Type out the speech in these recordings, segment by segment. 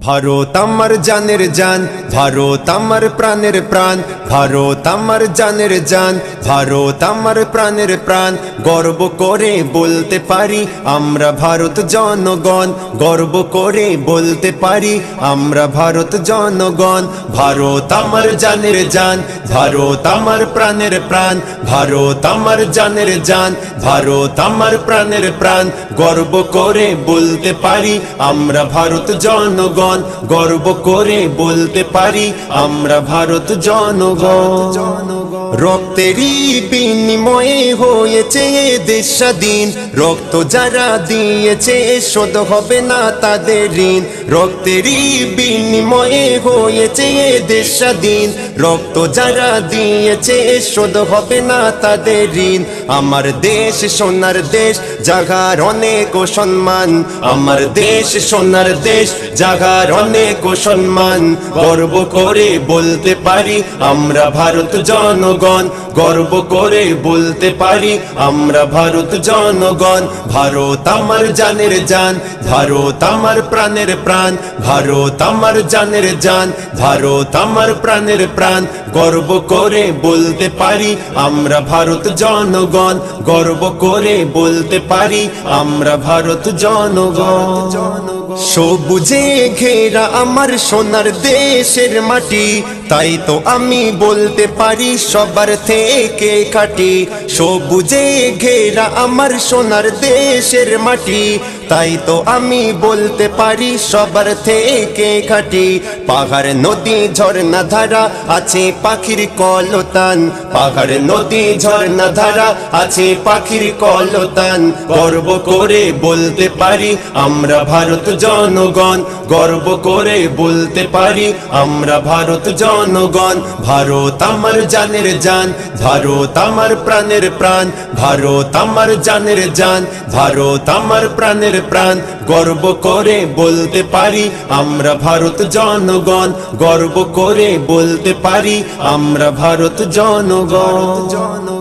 ভারত আমার জানের জান, ভারত আমার প্রাণের প্রাণ, ভারত আমার জানের জান, ভারত আমার প্রাণের প্রাণ। গর্ব করে বলতে পারি, আমরা ভারত জনগণ। গর্ব করে বলতে পারি, আমরা ভারত জনগণ। ভারত আমার জানের জান, ভারত আমার প্রাণের প্রাণ, ভারত আমার জানের জান, ভারত আমার প্রাণের প্রাণ। গর্ব করে বলতে পারি, আমরা ভারত জনগণ। গর্ব করে বলতে পারি আমরা ভারত জনগণ। রক্তেরই বিনিময়ে হয়েছে দেশ স্বাধীন। রক্ত যারা দিয়েছে শোধ হবে না তাদের ঋণ। রক্তেরই বিনিময়ে হয়েছে দেশ স্বাধীন। রক্ত যারা দিয়েছে শোধ হবে না তাদের ঋণ। আমার দেশ সোনার দেশ, জাগার অনেক সম্মান। আমার দেশ সোনার দেশ, জাগার অনেক সম্মান। গর্ব করে বলতে পারি, আমরা ভারত জনগণ, গর্ব করে বলতে পারি, আমরা ভারত জনগণ, ভারত আমার জানের জান, ভারত আমার প্রাণের প্রাণ, ভারত আমার জানের জান, ভারত আমার প্রাণের প্রাণ, গর্ব করে বলতে পারি, আমরা ভারত জনগণ, গর্ব করে বলতে পারি, আমরা ভারত জনগণ। সবুজে ঘেরা আমার সোনার দেশের মাটি, তাই তো আমি বলতে পারি সবার থেকে কাটি সবুজে ঘেরা আমার সোনার দেশের মাটি তাই তো আমি বলতে পারি সবার থেকে কাটি পাহাড়, নদী, ঝর্ণা ধারা আছে পাখির কলতান। পাহাড়, নদী, ঝর্ণা ধারা আছে পাখির কলতান। গর্ব করে বলতে পারি আমরা ভারত জনগণ। গর্ব করে বলতে পারি আমরা ভারত জনগণ। ভারত আমার জানের জান, ভারত আমার প্রাণের প্রাণ। ভারত আমার জানের জান, ভারত আমার প্রাণের প্রাণ গর্ব করে বলতে পারি, আমরা ভারত জনগণ। গর্ব করে বলতে পারি, আমরা ভারত জনগণ।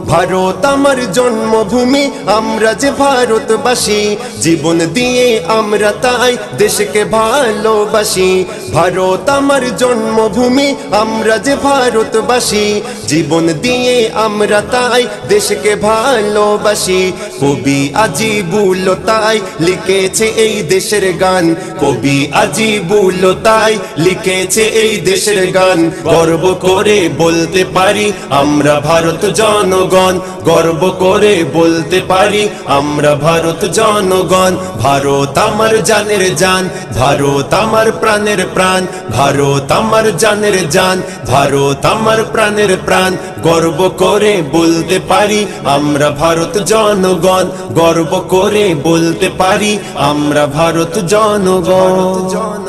ভারত আমার জন্মভূমি, আমরা যে ভারতবাসী। জীবন দিয়ে আমরা তাই দেশকে ভালোবাসি। ভারত আমার জন্মভূমি, আমরা যে ভারতবাসী। জীবন দিয়ে আমরা তাই দেশকে ভালোবাসি। কবি আজিবুল তাই লিখেছে এই দেশের গান। কবি আজিবুল তাই লিখেছে এই দেশের গান। গর্ব করে বলতে পারি আমরা ভারত জনগণ। গর্ব করে বলতে পারি আমরা ভারত জনগণ। ভারত আমার জানের জান, ভারত আমার প্রাণের প্রাণ, ভারত আমার জানের জান, ভারত আমার প্রাণের প্রাণ। গর্ব করে বলতে পারি আমরা ভারত জনগণ। গর্ব করে বলতে পারি আমরা ভারত জনগণ।